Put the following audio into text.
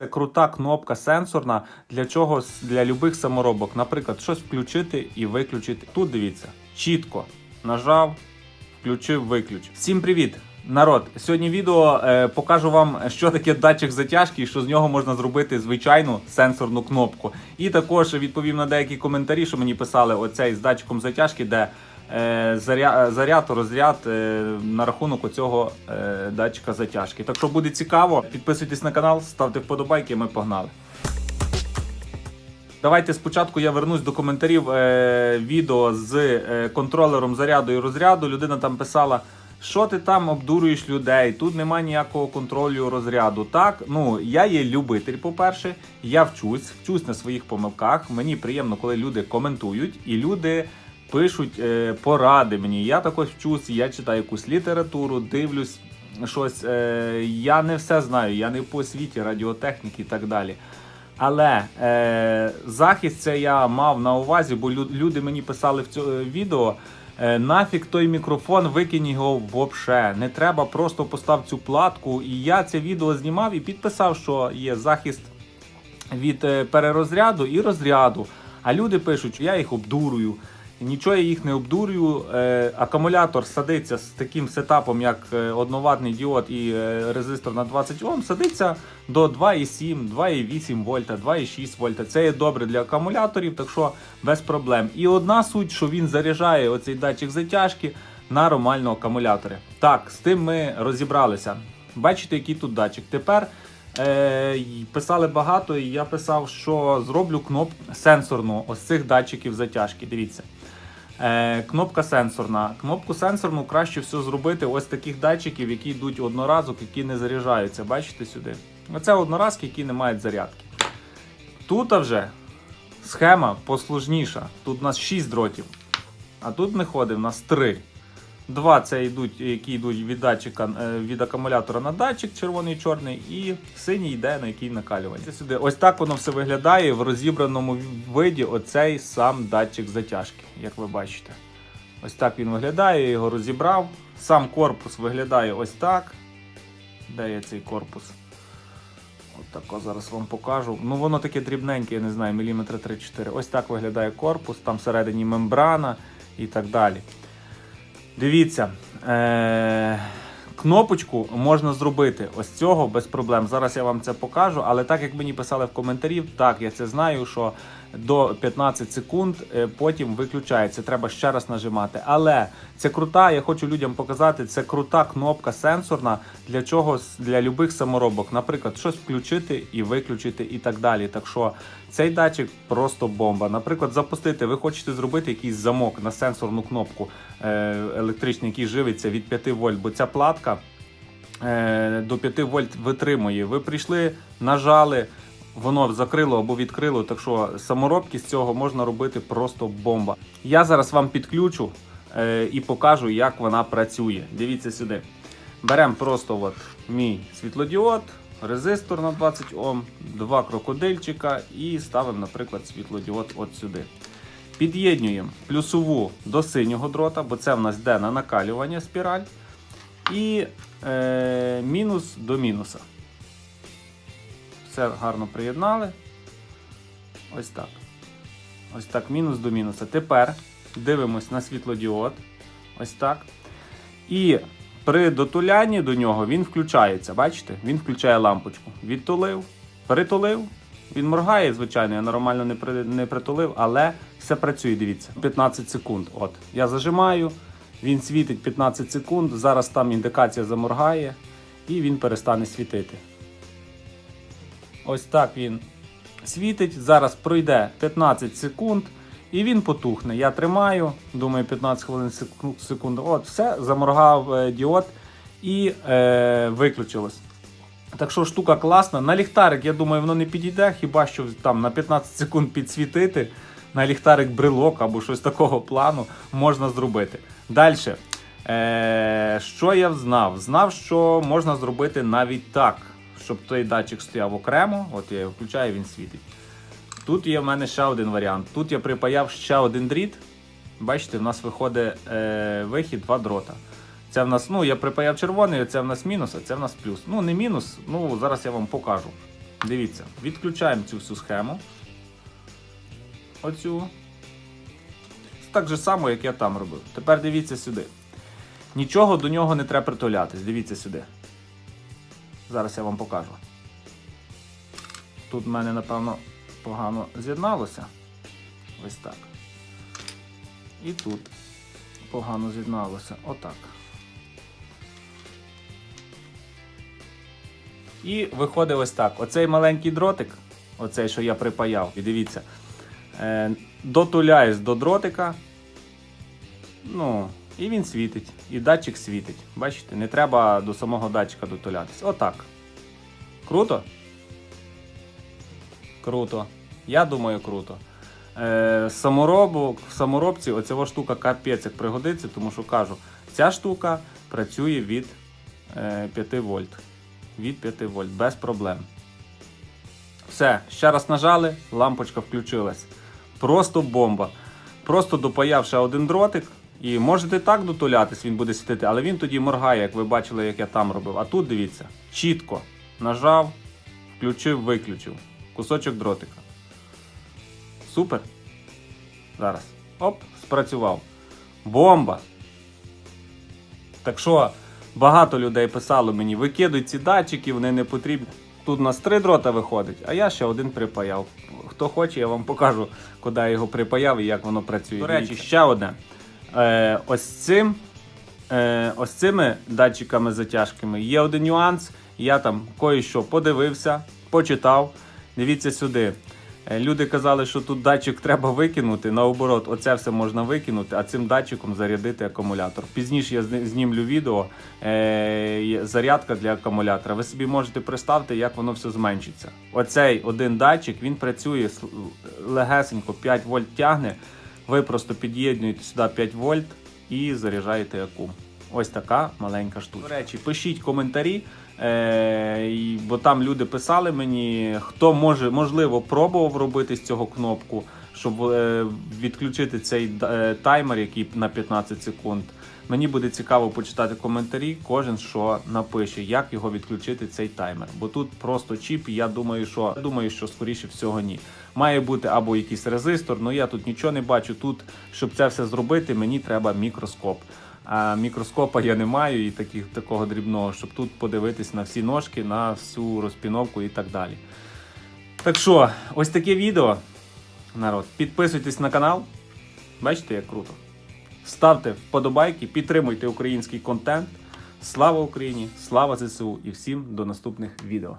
Це крута кнопка сенсорна для чогось для любих саморобок. Наприклад, щось включити і виключити. Тут дивіться, чітко нажав, включив, виключив. Всім привіт! Народ, сьогодні відео е, покажу вам, що таке датчик затяжки і що з нього можна зробити звичайну сенсорну кнопку. І також відповім на деякі коментарі, що мені писали оцей з датчиком затяжки, де заряд, розряд е, на рахунок оцього е, датчика затяжки. Так що буде цікаво, підписуйтесь на канал, ставте вподобайки, ми погнали. Давайте спочатку я вернусь до коментарів е, відео з е, контролером заряду і розряду. Людина там писала, що ти там обдурюєш людей, тут немає ніякого контролю розряду. Так, ну я є любитель, по-перше, я вчусь, вчусь на своїх помилках. Мені приємно, коли люди коментують і люди пишуть е, поради мені. Я також вчусь, я читаю якусь літературу, дивлюсь щось. Е, я не все знаю, я не по освіті радіотехніки і так далі. Але е, захист це я мав на увазі, бо люди мені писали в цьому відео. Е, нафіг той мікрофон, викинь його вообще. Не треба просто постав цю платку. І я це відео знімав і підписав, що є захист від перерозряду і розряду. А люди пишуть, що я їх обдурую. Нічого я їх не обдурюю. Е, акумулятор садиться з таким сетапом, як е, одноватний діод і е, резистор на 20 Ом, садиться до 2,7, 2,8 вольта, 2,6 вольта. Це є добре для акумуляторів, так що без проблем. І одна суть, що він заряджає оцей датчик затяжки на нормального акумулятори. Так, з тим ми розібралися. Бачите, який тут датчик. Тепер Е, писали багато, і я писав, що зроблю кнопку сенсорну ось цих датчиків затяжки. Дивіться. Е, кнопка сенсорна. Кнопку сенсорну краще все зробити ось таких датчиків, які йдуть одноразок, які не заряджаються. Бачите сюди? Оце одноразки, які не мають зарядки. Тут вже схема послужніша. Тут у нас 6 дротів, а тут не ходить, у нас 3. Два це йдуть, які йдуть від датчика е, від акумулятора на датчик, червоний і чорний, і синій йде на який накалювання. Це Сюди. Ось так воно все виглядає в розібраному виді. Оцей сам датчик затяжки, як ви бачите. Ось так він виглядає, я його розібрав. Сам корпус виглядає ось так. Де є цей корпус? От тако зараз вам покажу. Ну воно таке дрібненьке, я не знаю, міліметра 3-4. Ось так виглядає корпус, там всередині мембрана і так далі. Дивіться, е- кнопочку можна зробити ось цього без проблем. Зараз я вам це покажу, але так як мені писали в коментарі, так я це знаю, що до 15 секунд е, потім виключається. Треба ще раз нажимати. Але це крута, я хочу людям показати, це крута кнопка сенсорна для чогось для любих саморобок. Наприклад, щось включити і виключити, і так далі. Так що цей датчик просто бомба. Наприклад, запустити, ви хочете зробити якийсь замок на сенсорну кнопку е, електричний, який живиться від 5 вольт, бо ця платка е, до 5 вольт витримує. Ви прийшли, нажали. Воно закрило або відкрило, так що саморобки з цього можна робити просто бомба. Я зараз вам підключу е, і покажу, як вона працює. Дивіться сюди. Беремо просто от мій світлодіод, резистор на 20 Ом, два крокодильчика і ставимо, наприклад, світлодіод от сюди. Під'єднуємо плюсову до синього дрота, бо це в нас йде на накалювання спіраль. І е, мінус до мінуса. Все гарно приєднали. Ось так. Ось так, мінус до мінуса. Тепер дивимось на світлодіод. Ось так. І при дотулянні до нього він включається. Бачите? Він включає лампочку. Відтулив, притулив. Він моргає, звичайно, я нормально не, при, не притулив, але все працює, дивіться. 15 секунд. От. Я зажимаю, він світить 15 секунд. Зараз там індикація заморгає, і він перестане світити. Ось так він світить. Зараз пройде 15 секунд і він потухне. Я тримаю, думаю, 15 хвилин секунд. От, все, заморгав е, діод і е, виключилось. Так що штука класна. На ліхтарик, я думаю, воно не підійде, хіба що там на 15 секунд підсвітити. На ліхтарик брелок або щось такого плану можна зробити. Далі. Е, що я знав? Знав, що можна зробити навіть так, щоб той датчик стояв окремо. От я його включаю, він світить. Тут є в мене ще один варіант. Тут я припаяв ще один дріт. Бачите, в нас виходить е, вихід два дрота. Це в нас, ну, я припаяв червоний, це в нас мінус, а це в нас плюс. Ну, не мінус, ну зараз я вам покажу. Дивіться, відключаємо цю всю схему. Оцю. Так же само, як я там робив. Тепер дивіться сюди. Нічого до нього не треба притулятись. Дивіться сюди. Зараз я вам покажу. Тут в мене, напевно, погано з'єдналося. Ось так. І тут погано з'єдналося. Отак. І виходить ось так. Оцей маленький дротик, оцей, що я припаяв, і дивіться, е, дотуляюсь до дротика. Ну, і він світить. І датчик світить. Бачите, не треба до самого датчика дотулятись. Отак. Круто? Круто. Я думаю, круто. Е, саморобу, в саморобці оця штука капець як пригодиться, тому що кажу, ця штука працює від е, 5 вольт. Від 5 вольт, без проблем. Все, ще раз нажали, лампочка включилась. Просто бомба. Просто допаяв ще один дротик. І можете так дотулятись, він буде світити, але він тоді моргає, як ви бачили, як я там робив. А тут дивіться, чітко нажав, включив, виключив. Кусочок дротика. Супер. Зараз. Оп, спрацював. Бомба. Так що багато людей писало мені, викидуй ці датчики, вони не потрібні. Тут у нас три дрота виходить, а я ще один припаяв. Хто хоче, я вам покажу, куди я його припаяв і як воно працює. До речі, ще одне. Е, ось цим. Е, ось цими датчиками затяжками є один нюанс. Я там кое-що подивився, почитав. Дивіться сюди. Е, Люди казали, що тут датчик треба викинути. Наоборот, оце все можна викинути, а цим датчиком зарядити акумулятор. Пізніше я знімлю відео е, зарядка для акумулятора. Ви собі можете представити, як воно все зменшиться. Оцей один датчик він працює легесенько, 5 вольт тягне. Ви просто під'єднуєте сюди 5 вольт і заряджаєте акум. Ось така маленька штука. До речі, пишіть коментарі, е, бо там люди писали мені, хто може, можливо, пробував робити з цього кнопку, щоб е, відключити цей е, таймер, який на 15 секунд. Мені буде цікаво почитати коментарі, кожен що напише, як його відключити цей таймер. Бо тут просто чіп, і я думаю, що думаю, що скоріше всього ні. Має бути або якийсь резистор, але я тут нічого не бачу. Тут, щоб це все зробити, мені треба мікроскоп. А мікроскопа я не маю і таких, такого дрібного, щоб тут подивитись на всі ножки, на всю розпіновку і так далі. Так що, ось таке відео. Народ, підписуйтесь на канал. Бачите, як круто. Ставте вподобайки, підтримуйте український контент. Слава Україні! Слава ЗСУ і всім до наступних відео.